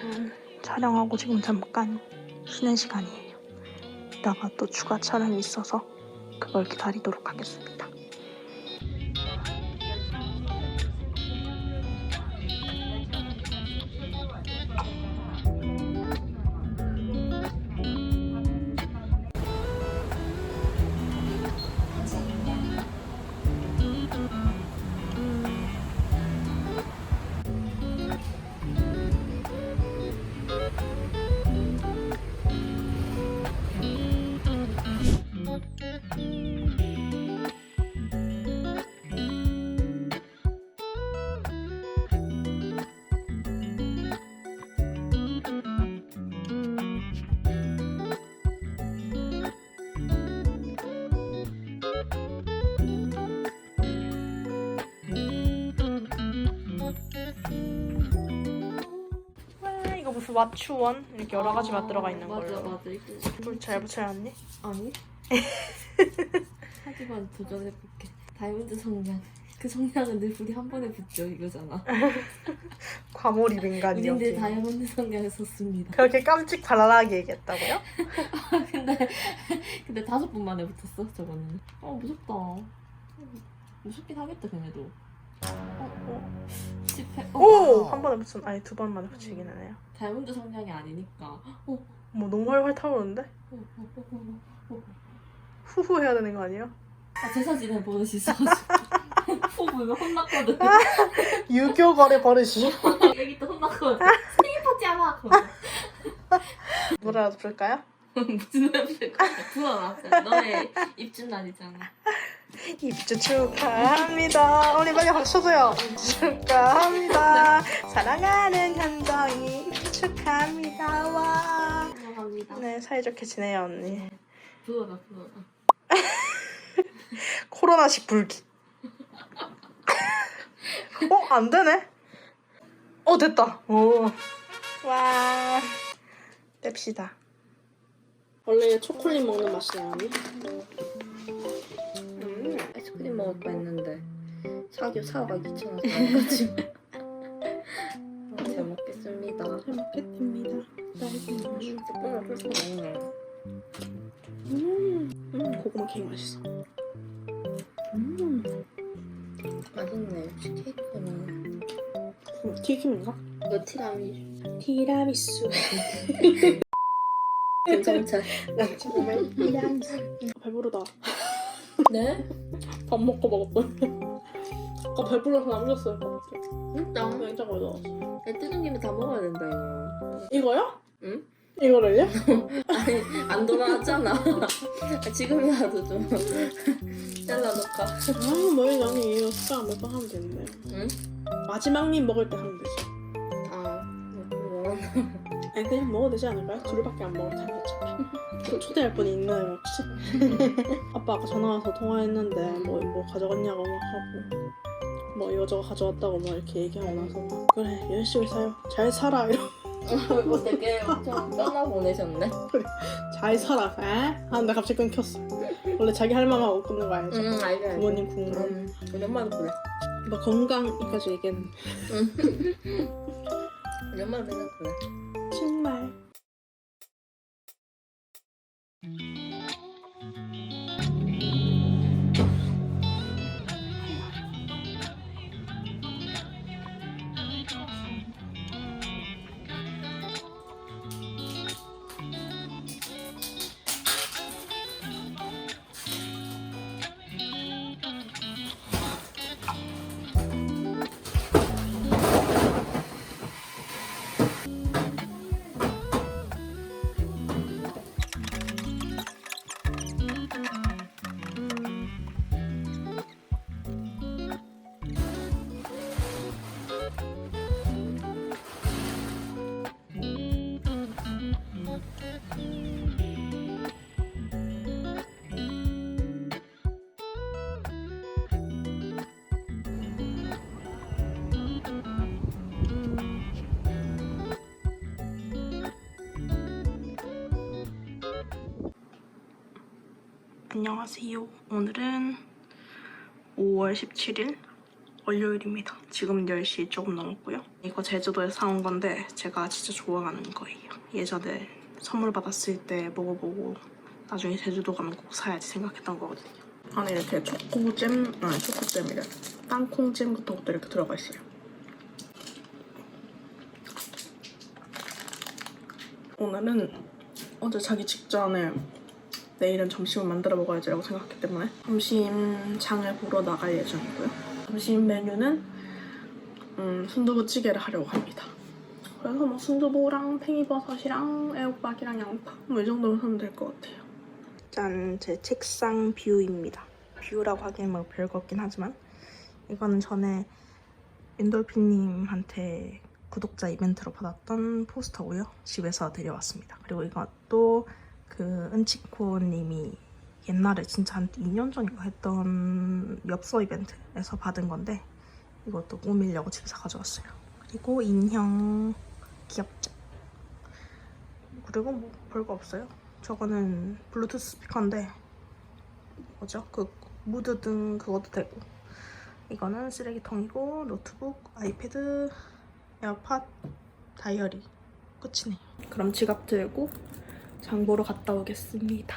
여러분 촬영하고 지금 잠깐 쉬는 시간이에요. 이따가 또 추가 촬영이 있어서 그걸 기다리도록 하겠습니다. 마추원 이렇게 여러 가지 맛 들어가 있는 맞아, 걸로. 맞아. 이거 불잘 붙여놨니? 아니? 하지만 도전해볼게. 다이몬드 성냥. 그 성냥은 늘 불이 한 번에 붙죠, 이거잖아. 과몰입 인간이 우린 늘 여기. 다이아몬드 성냥을 썼습니다. 그렇게 깜찍 발랄하게 얘기했다고요? 근데, 근데 다섯 분 만에 붙었어, 저거는. 어, 무섭다. 무섭긴 하겠다, 걔네도. 어, 어. 집회. 어. 오! 한 번에 붙은 아니 두 번 만에 붙이긴 하네요. 다이아몬드 성냥이 아니니까. 어, 뭐 너무 활활 타오르는데? 어, 어, 어, 어, 어. 후후 해야 되는 거 아니에요? 아, 제 사진에 버릇이 있어가지고. 후 불면 혼났거든. 유교 거래 버릇이. 여기 또 혼났거든. 생일 파티! 그러고. 노래라도 부를까요? 무슨 냄새 불어라 너의 입준 날이잖아 입주 축하합니다. 우리 빨리 박수 쳐줘요. 축하합니다. 사랑하는 현정이 축하합니다. 와. 감사합니다 네 사이좋게 지내요 언니. 불어라 불어라 코로나식 불기. 어? 안 되네? 어, 됐다. 오. 와. 뗍시다. 원래 초콜릿 먹는 맛이야, 언니? 음 아이스크림 먹을까 했는데 사기 사과 2,000원 사가지고 잘 먹겠습니다. 잘 먹겠습니다. 음 조금만 풀수 먹네 음, 음, 고구마 케이크 맛있어. 음. 맛있네. 역시 케이크는. 음, 튀김인가? 이거 티라미수 티라미수. 김성찬 나 정말 티라미수. 배부르다. 네? 밥 먹고 먹었더니. 아까 배불러서 남겼어요, 밥밖에. 진짜 냉장고에 넣었어. 야, 뜨는 김에 다 먹어야 된다 이거 이거요? 응? 이거를요? 아니 안 돌아왔잖아 지금이라도 좀 잘라놓을까 아, 뭐 아니 이거 숟가락 몇번 하면 되는데. 응? 마지막 입 먹을 때 하면 되지. 아 뭐. 아 니 그냥 먹어도 되지 않을까요? 둘밖에 안 먹을 텐데 어차피. 초- 초대할 분이 있나요 혹시? 아빠 아까 전화 와서 통화했는데 뭐 뭐 가져갔냐고 막 하고 뭐 이거저거 가져왔다고 막 이렇게 얘기하고 나서 막 그래 열심히 사요. 잘 살아 이러고. 이거 되게 엄청 떠나 보내셨네. 잘 살아. 에? 하는데 갑자기 끊겼어. 원래 자기 할 말만 하고 끊는 거 알죠? 응 알죠 알죠 부모님 국물 음, 우리 엄마도 그래. 뭐 건강까지 얘기했는데. 우리 엄마도 맨날 그래 안녕하세요. 오늘은 5월 17일 월요일입니다. 지금 10시 조금 넘었고요. 이거 제주도에서 사온 건데 제가 진짜 좋아하는 거예요. 예전에 선물 받았을 때 먹어보고 나중에 제주도 가면 꼭 사야지 생각했던 거거든요. 안에 이렇게 초코잼, 아니 초코잼이래. 땅콩잼 같은 것도 이렇게 들어가 있어요. 오늘은 어제 자기 직전에 내일은 점심을 만들어 먹어야지 라고 생각했기 때문에 점심장을 보러 나갈 예정이고요. 점심 메뉴는 음, 순두부찌개를 하려고 합니다. 그래서 뭐 순두부랑 팽이버섯이랑 애호박이랑 양파 뭐 이 정도면 하면 될 것 같아요. 짠, 제 책상 뷰입니다. 뷰라고 하기엔 뭐 별거 없긴 하지만 이거는 전에 엔돌핀님한테 구독자 이벤트로 받았던 포스터고요. 집에서 데려왔습니다. 그리고 이것도 그 은치코님이 옛날에 진짜 한 2년 전인가 했던 엽서 이벤트에서 받은 건데 이것도 꾸미려고 집에서 가져왔어요. 그리고 인형 귀엽죠? 그리고 뭐 별거 없어요. 저거는 블루투스 스피커인데 뭐죠? 그 무드 등 그것도 되고 이거는 쓰레기통이고 노트북, 아이패드, 에어팟, 다이어리 끝이네. 그럼 지갑 들고 장 보러 갔다 오겠습니다.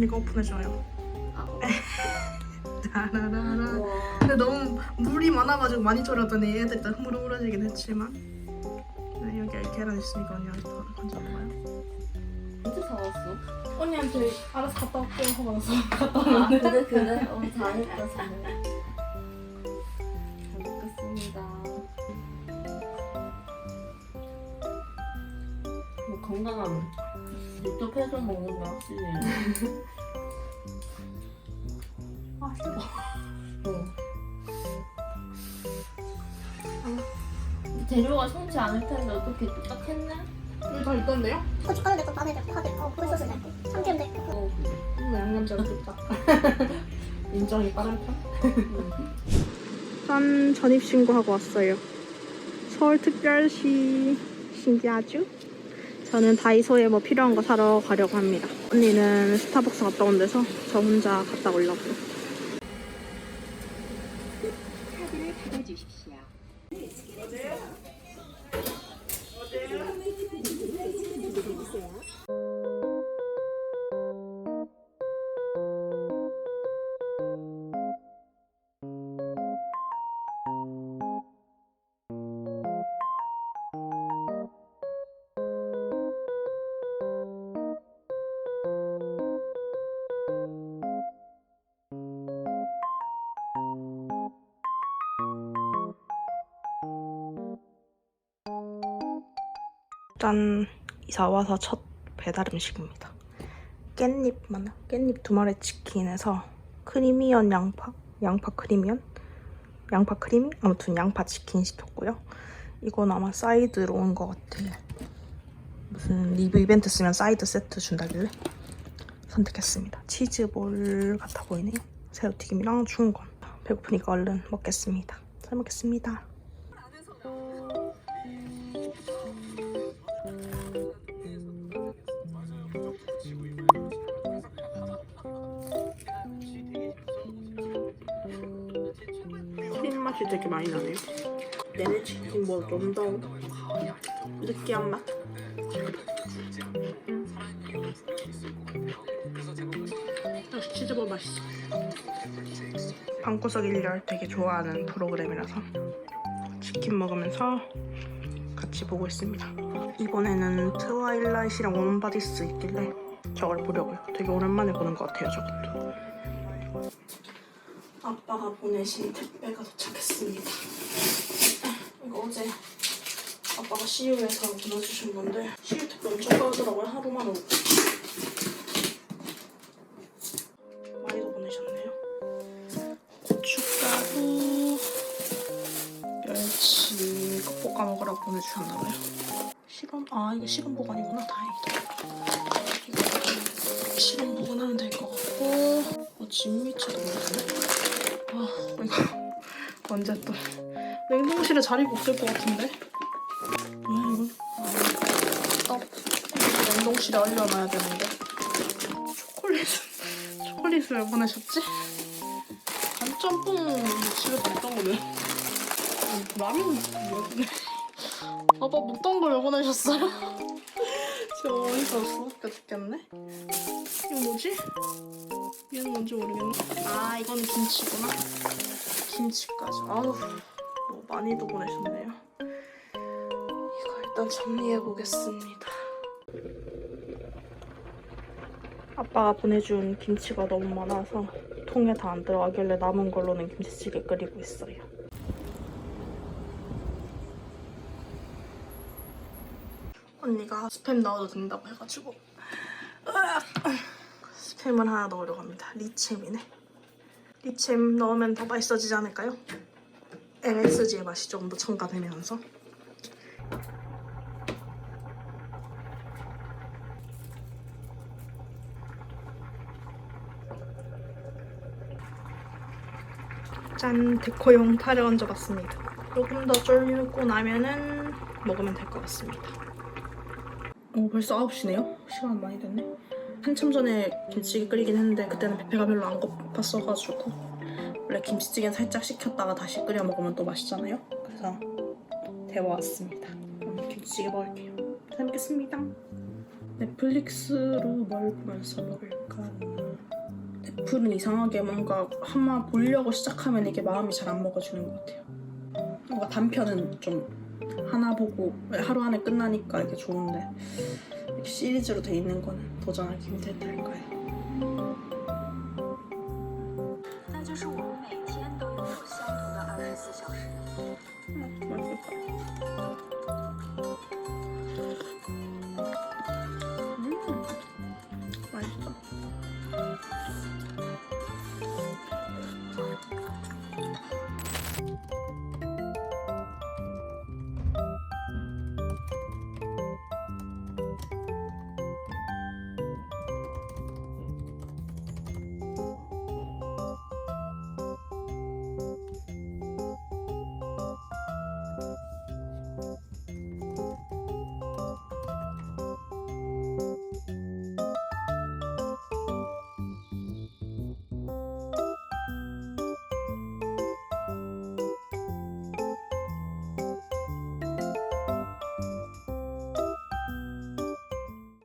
언니가 오픈해줘요. 따라라라. 우와. 근데 너무 물이 많아가지고 많이 졸았더니 애들 다 흐물흐물해지긴 했지만 근데 여기 계란 있으니까 언니한테 다 건져먹어요. 언제 사왔어? 언니한테 알아서 갔다 올게 하고 나서 갔다 아 그래 그래? 어 잘했다 정말 잘 육도 패서 먹는 거 확실히 아 싫어. 응. 재료가 손치 않을 텐데 어떻게 딱 했네? 여기 다 있던데요? 고춧가루 넣고 마늘 넣고 파도 넣고 굴소스 넣고 참기름 넣고 어 그래 음, 양념장 좋다. 인정이 빠른 편. 응. 짠 전입 신고하고 왔어요. 서울특별시 신기하죠? 저는 다이소에 뭐 필요한 거 사러 가려고 합니다. 언니는 스타벅스 갔다 온 데서 저 혼자 갔다 오려고요. 카드를 받아주십시오. 짠 이사 와서 첫 배달 음식입니다. 깻잎 맞나? 깻잎 두 마리 치킨에서 크리미언 양파, 양파 크리미언, 양파 크리미 아무튼 양파 치킨 시켰고요. 이건 아마 사이드로 온 것 같아요. 무슨 리뷰 이벤트 쓰면 사이드 세트 준다길래 선택했습니다. 치즈볼 같아 보이네요. 새우튀김이랑 중건. 배고프니까 얼른 먹겠습니다. 잘 먹겠습니다. 되게 많이 나네요. 내내 치킨 뭐좀더 느끼한 맛? 역시 치즈 치즈볼 맛있어. 방구석 일열 되게 좋아하는 프로그램이라서 치킨 먹으면서 같이 보고 있습니다. 이번에는 트와일라이트랑 원바디스 있길래 저걸 보려고요. 되게 오랜만에 보는 것 같아요, 저것도. 아빠가 보내신 택배가 도착했습니다. 이거 어제 아빠가 CU에서 보내주신 건데 CU 택배 엄청 빠르더라고요. 하루만 오고. 많이도 보내셨네요. 고춧가루, 멸치 이거 볶아 먹으라고 보내주셨나봐요. 식은 아 이게 식은 보관이구나 다행이다. 식은 보관하면 될 것 같고 어, 진미채도 보냈네. 언제 또 냉동실에 자리가 없을 것 같은데. 뭐야 이건? 이거 냉동실에 얼려놔야 되는데. 초콜릿 초콜릿을 왜 보내셨지? 간짬뽕 집에서 먹던 거왜 라면 왜 보내? 아빠 먹던 걸왜 보내셨어요? 진짜 어이가 없어 웃겨 죽겠네 이거 뭐지? 얘는 뭔지 모르겠네 아 이건 김치구나 김치까지 아우 뭐 많이도 보내셨네요 이거 일단 정리해 보겠습니다 아빠가 보내준 김치가 너무 많아서 통에 다 안 들어가길래 남은 걸로는 김치찌개 끓이고 있어요. 언니가 스팸 넣어도 된다고 해가지고! 스팸을 하나 넣으려고 합니다. 리챔이네. 리챔 넣으면 더 맛있어지지 않을까요? MSG의 맛이 조금 더 첨가되면서 짠 데코용 타를 얹어봤습니다. 조금 더 쫄고 나면은 먹으면 될 것 같습니다. 오 벌써 9시네요? 시간 많이 됐네. 한참 전에 김치찌개 끓이긴 했는데 그때는 배가 별로 안 고팠어가지고 원래 김치찌개는 살짝 식혔다가 다시 끓여 먹으면 또 맛있잖아요. 그래서 데워왔습니다. 그럼 김치찌개 먹을게요. 잘 먹겠습니다. 넷플릭스로 뭘 보면서 먹을까? 넷플은 이상하게 뭔가 한번 보려고 시작하면 이게 마음이 잘 안 먹어지는 것 같아요. 뭔가 단편은 좀 하나 보고 하루 안에 끝나니까 이게 좋은데 시리즈로 돼 있는 거는 도전하기 힘들다는 거예요. 맞아, 맞아.